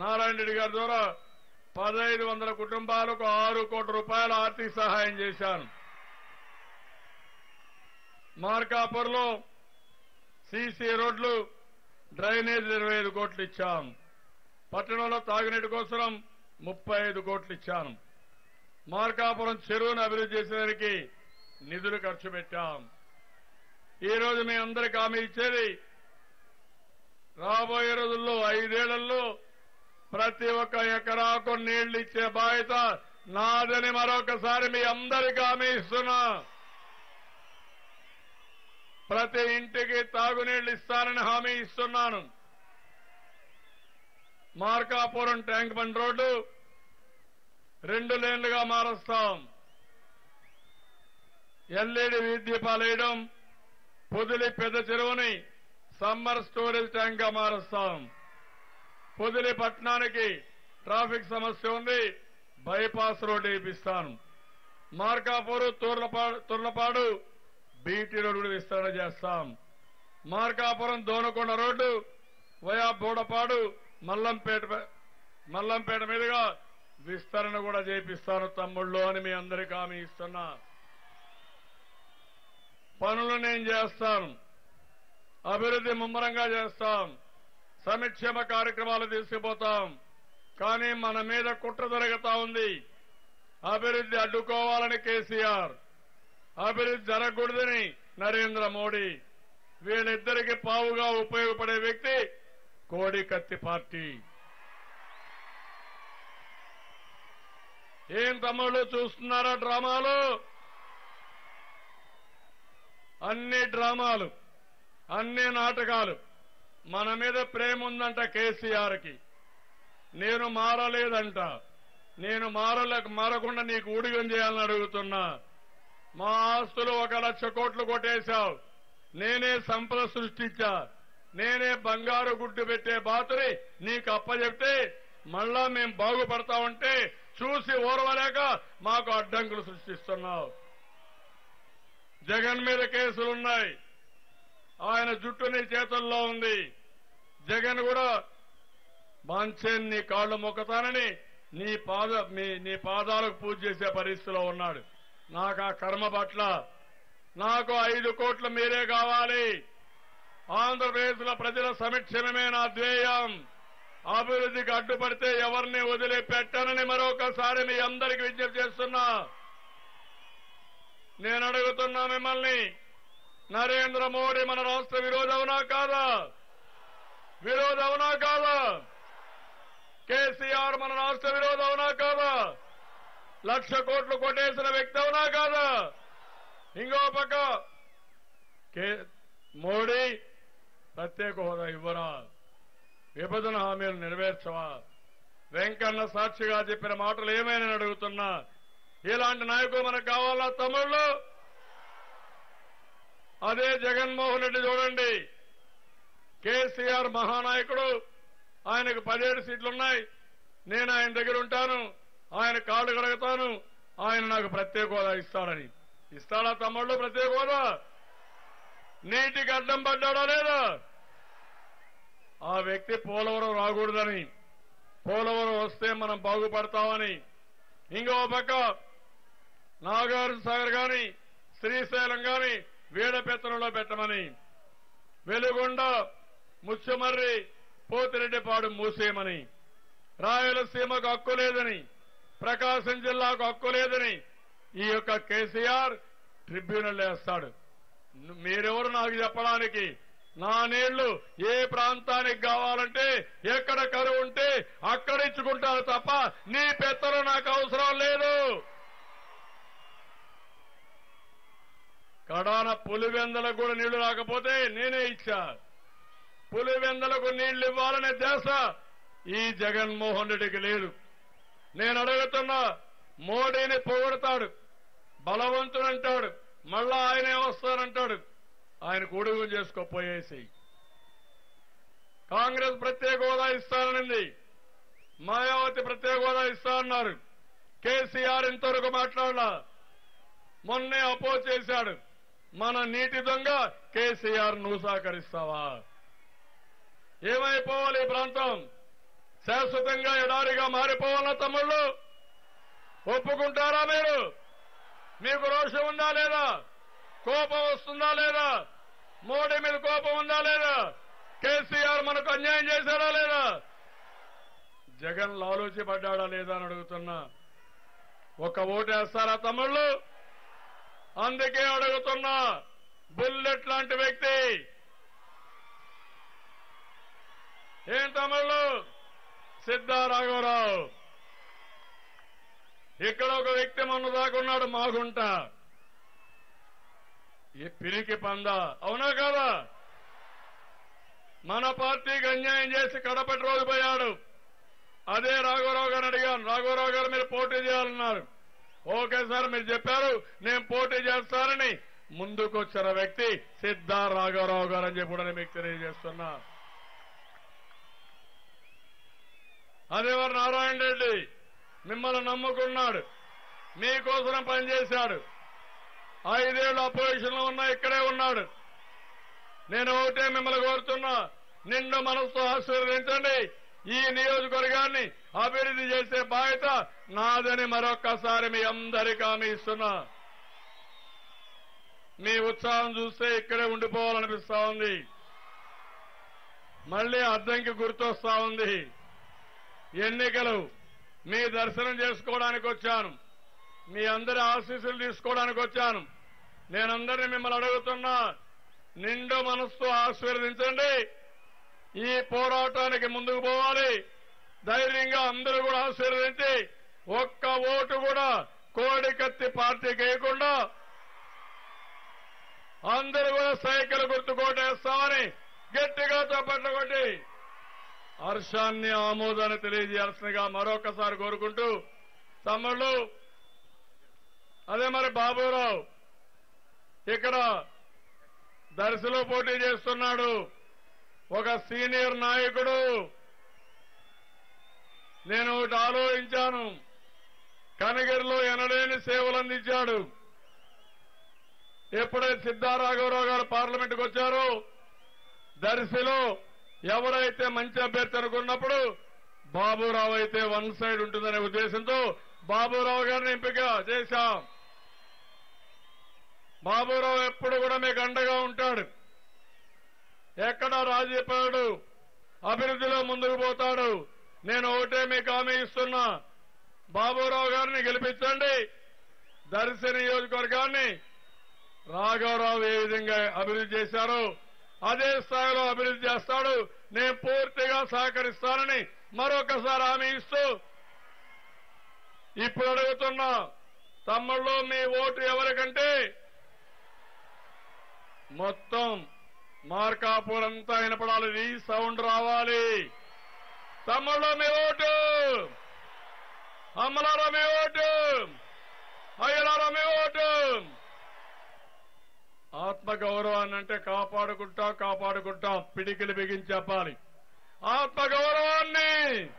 నారాయణ రెడ్డి గారి ద్వారా పదహైదు వందల కుటుంబాలకు ఆరు కోట్ల రూపాయల ఆర్థిక సహాయం చేశాను. మార్కాపూర్లో సీసీ రోడ్లు డ్రైనేజ్ ఇరవై ఐదు కోట్లు ఇచ్చాం పట్టణంలో తాగునీటి కోసం ముప్పై ఐదు కోట్లు ఇచ్చాను. మార్కాపురం చెరువును అభివృద్ధి చేసేదానికి నిధులు ఖర్చు పెట్టాం. ఈ రోజు మీ అందరికి హామీ ఇచ్చేది రాబోయే రోజుల్లో ఐదేళ్ళలో ప్రతి ఒక్క ఎకరాకు నీళ్ళు ఇచ్చే బాధ్యత నాదని మరొకసారి మీ అందరికి హామీ ఇస్తున్నా. ప్రతి ఇంటికి తాగునీళ్ళు ఇస్తానని హామీ ఇస్తున్నాను. మార్కాపురం ట్యాంక్ బండ్ రోడ్డు రెండు లేన్లుగా మారుస్తాం. ఎల్ఈడి విద్య వేయడం పొదిలి పెద్ద చెరువుని సమ్మర్ స్టోరేజ్ ట్యాంక్గా మారుస్తాం. పొదిలి పట్టణానికి ట్రాఫిక్ సమస్య ఉంది బైపాస్ రోడ్డు వేపిస్తాను. మార్కాపూర్ తుర్లపాడు తుర్లపాడు బీటీ రోడ్డు విస్తరణ చేస్తాం. మార్కాపురం దోనకొండ రోడ్డు వయా బోడపాడు మల్లంపేట మల్లంపేట మీదుగా విస్తరణ కూడా చేపిస్తాను తమ్ముళ్ళు అని మీ అందరికీ హామీ ఇస్తున్నా. పనులు నేను చేస్తాను. అభివృద్ధి ముమ్మరంగా చేస్తాం. సంక్షేమ కార్యక్రమాలు తీసుకుపోతాం. కానీ మన మీద కుట్ర జరుగుతా ఉంది. అభివృద్ధి అడ్డుకోవాలని కేసీఆర్. అభివృద్ధి జరగకూడదని నరేంద్ర మోడీ. వీళ్ళిద్దరికి పావుగా ఉపయోగపడే వ్యక్తి కోడి కత్తి పార్టీ. ఏం తమ్ముళ్ళు చూస్తున్నారా డ్రామాలు? అన్ని డ్రామాలు అన్ని నాటకాలు. మన మీద ప్రేమ ఉందంట కేసీఆర్కి నేను మారలేదంట. నేను మారలే మారకుండా నీకు ఊడిగం చేయాలని అడుగుతున్నా. మా ఆస్తులు ఒక లక్ష కోట్లు కొట్టేశావు. నేనే సంపద సృష్టించా. నేనే బంగారు గుడ్డు పెట్టే బాతుని నీకు అప్పచెప్తే మళ్ళా మేం బాగుపడతామంటే చూసి ఓర్వలేక మాకు అడ్డంకులు సృష్టిస్తున్నావు. జగన్ మీద కేసులున్నాయి. ఆయన జుట్టు నీ చేతుల్లో ఉంది. జగన్ కూడా బాంచేన్ నీ కాళ్ళు మొక్కతానని నీ పాద మీ నీ పాదాలకు పూజ చేసే పరిస్థితిలో ఉన్నాడు. నాకు ఆ కర్మ పట్ల నాకు ఐదు కోట్లు మీరే కావాలి. ఆంధ్రప్రదేశ్లో ప్రజల సంక్షేమమే నా ధ్యేయం. అభివృద్ధికి అడ్డుపడితే ఎవరిని వదిలిపెట్టానని మరొకసారి మీ అందరికీ విజ్ఞప్తి చేస్తున్నా. నేను అడుగుతున్నా మిమ్మల్ని నరేంద్ర మోడీ మన రాష్ట్ర విరోధవునా కాదా? విరోధవునా కాదా? కేసీఆర్ మన రాష్ట్ర విరోధవునా కాదా? లక్ష కోట్లు కొట్టేసిన వ్యక్తి అవునా కాదా? ఇంకో పక్క కే- మోడీ ప్రత్యేక హోదా ఇవ్వరా? విభజన హామీలు నెరవేర్చవా? వెంకన్న సాక్షిగా చెప్పిన మాటలు ఏమైనా అడుగుతున్నా? ఇలాంటి నాయకులు మనకు కావాలా తమ్ముళ్ళు? అదే జగన్మోహన్ రెడ్డి చూడండి. కేసీఆర్ మహానాయకుడు. ఆయనకు పదిహేడు సీట్లున్నాయి. నేను ఆయన దగ్గర ఉంటాను. ఆయన కాళ్ళు కడుగుతాను. ఆయన నాకు ప్రత్యేక హోదా ఇస్తాడని. ఇస్తాడా తమ్ముళ్ళు ప్రత్యేక హోదా? నీటికి అడ్డం పడ్డాడా లేదా? ఆ వ్యక్తి పోలవరం రాకూడదని. పోలవరం వస్తే మనం బాగుపడతామని. ఇంకో పక్క నాగార్జున సాగర్ గాని శ్రీశైలం గాని వీడపెత్తనంలో పెట్టమని. వెలుగొండ ముత్యమర్రి పోతిరెడ్డిపాడు మూసేయమని. రాయలసీమకు హక్కు లేదని ప్రకాశం జిల్లాకు హక్కు లేదని ఈ యొక్క కేసీఆర్ ట్రిబ్యునల్ వేస్తాడు. మీరెవరు నాకు చెప్పడానికి? నా నీళ్ళు ఏ ప్రాంతానికి కావాలంటే ఎక్కడ కరువు ఉంటే అక్కడ ఇచ్చుకుంటారు తప్ప నీ పెత్తలు నాకు అవసరం లేదు. కడాన పులివెందలకు కూడా నీళ్ళు రాకపోతే నేనే ఇచ్చా. పులివెందలకు నీళ్ళు ఇవ్వాలనే దేశ ఈ జగన్మోహన్ రెడ్డికి లేదు. నేను అడుగుతున్నా మోడీని పొగడతాడు బలవంతుడు అంటాడు మళ్ళా ఆయనే వస్తానంటాడు ఆయన కొడుగు చేసుకోపోయేసి కాంగ్రెస్ ప్రత్యేక హోదా ఇస్తాననింది. మాయావతి ప్రత్యేక హోదా ఇస్తా అన్నారు. కేసీఆర్ ఇంతవరకు మాట్లాడలా. మొన్నే అపోజ్ చేశాడు. మన నీటి దొంగ కేసీఆర్ నువ్వు సహకరిస్తావా? ఏమైపోవాలి ఈ ప్రాంతం? శాశ్వతంగా ఎడారిగా మారిపోవాలా తమ్ముళ్ళు? ఒప్పుకుంటారా మీరు? మీకు రోషం ఉందా లేదా? కోపం వస్తుందా లేదా? మోడీ మీద కోపం ఉందా లేదా? కేసీఆర్ మనకు అన్యాయం చేశారా లేదా? జగన్ లాలోచి పడ్డాడా లేదా అని అడుగుతున్నా. ఒక ఓటు వేస్తారా తమ్ముళ్ళు? అందుకే అడుగుతున్నా బుల్లెట్ లాంటి వ్యక్తి. ఏం తమ్ముళ్ళు సిద్ధారాఘవరావు. ఇక్కడ ఒక వ్యక్తి మొన్న దాకున్నాడు మాగుంట. ఈ పిరికి పంద. అవునా కాదా? మన పార్టీకి అన్యాయం చేసి కడపటి రోజు పోయాడు. అదే రాఘవరావు గారిని అడిగాను. రాఘవరావు గారు మీరు పోటీ చేయాలన్నారు. ఓకే సార్ మీరు చెప్పారు. నేను పోటీ చేస్తానని. ముందుకొచ్చిన వ్యక్తి సిద్ధా రాఘారావు గారు అని చెప్పి కూడా మీకు తెలియజేస్తున్నా. అదేవారు నారాయణ రెడ్డి మిమ్మల్ని నమ్ముకున్నాడు. మీకోసం పనిచేశాడు. ఐదేళ్ళు అపోజిషన్లో ఉన్నా ఇక్కడే ఉన్నాడు. నేను ఒకటే మిమ్మల్ని కోరుతున్నా. నిండు మనసుతో ఆశీర్వదించండి. ఈ నియోజకవర్గాన్ని అభివృద్ధి చేసే బాధ్యత నాదని మరొక్కసారి మీ అందరికీ హామీ ఇస్తున్నా. మీ ఉత్సాహం చూస్తే ఇక్కడే ఉండిపోవాలనిపిస్తా ఉంది. మళ్ళీ అద్దంకి గుర్తొస్తా ఉంది. ఎన్నికలు మీ దర్శనం చేసుకోవడానికి వచ్చాను. మీ అందరి ఆశీస్సులు తీసుకోవడానికి వచ్చాను. నేనందరినీ మిమ్మల్ని అడుగుతున్నా నిండు మనస్సు ఆశీర్వదించండి. ఈ పోరాటానికి ముందుకు పోవాలి. ధైర్యంగా అందరూ కూడా ఆశీర్వదించి ఒక్క ఓటు కూడా కోడి కత్తి పార్టీకి వేయకుండా అందరూ కూడా సైకిల్ గుర్తు కోటేస్తామని గట్టిగా చప్పట్లు కొట్టి హర్షాన్ని ఆమోదాన్ని తెలియజేయాల్సిందిగా మరొకసారి కోరుకుంటూ తమ్ముళ్ళు అదే మరి బాబురావు. ఇక్కడ దర్శలో పోటీ చేస్తున్నాడు. ఒక సీనియర్ నాయకుడు. నేను ఒకటి ఆలోచించాను. కనగిరిలో ఎనలేని సేవలు అందించాడు. ఎప్పుడైతే సిద్ధారాఘవరావు గారు పార్లమెంట్కి వచ్చారో దర్శిలో ఎవరైతే మంచి అభ్యర్థి అనుకున్నప్పుడు బాబురావు అయితే వన్ సైడ్ ఉంటుందనే ఉద్దేశంతో బాబురావు గారిని ఎంపిక చేశాం. బాబురావు ఎప్పుడు కూడా మీకు అండగా ఉంటాడు. ఎక్కడ రాజీపడు అభివృద్ధిలో ముందుకు పోతాడు. నేను ఒకటే మీకు హామీ ఇస్తున్నా. బాబురావు గారిని గెలిపించండి. దర్శి నియోజకవర్గాన్ని రాఘవరావు ఏ విధంగా అభివృద్ధి చేశారో అదే స్థాయిలో అభివృద్ధి చేస్తాడు. నేను పూర్తిగా సహకరిస్తానని మరొకసారి హామీ ఇస్తూ ఇప్పుడు అడుగుతున్నా తమ్ముళ్ళు మీ ఓటు ఎవరికంటే మొత్తం మార్కాపూర్ అంతా వినపడాలి సౌండ్ రావాలి. తమ్ముళ్ళు మీ ఓటు. అమ్మలారా మీ ఓటు. అయ్యలారా మీ ఓటు. ఆత్మగౌరవాన్ని అంటే కాపాడుకుంటా కాపాడుకుంటా పిడికిలు బిగించి చెప్పాలి. ఆత్మగౌరవాన్ని.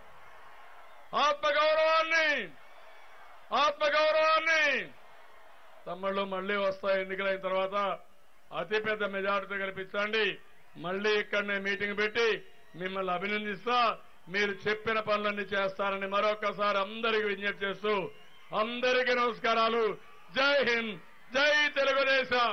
ఆత్మగౌరవాన్ని. ఆత్మగౌరవాన్ని. తమ్ముళ్ళు మళ్ళీ వస్తాయి ఎన్నికలైన తర్వాత అతిపెద్ద మెజారిటీ కల్పించండి మళ్ళీ ఇక్కడనే మీటింగ్ పెట్టి మిమ్మల్ని అభినందిస్తా. మీరు చెప్పిన పనులన్నీ చేస్తారని మరొకసారి అందరికీ విజ్ఞప్తి చేస్తూ అందరికీ నమస్కారాలు. జై హింద్ జై తెలుగుదేశం.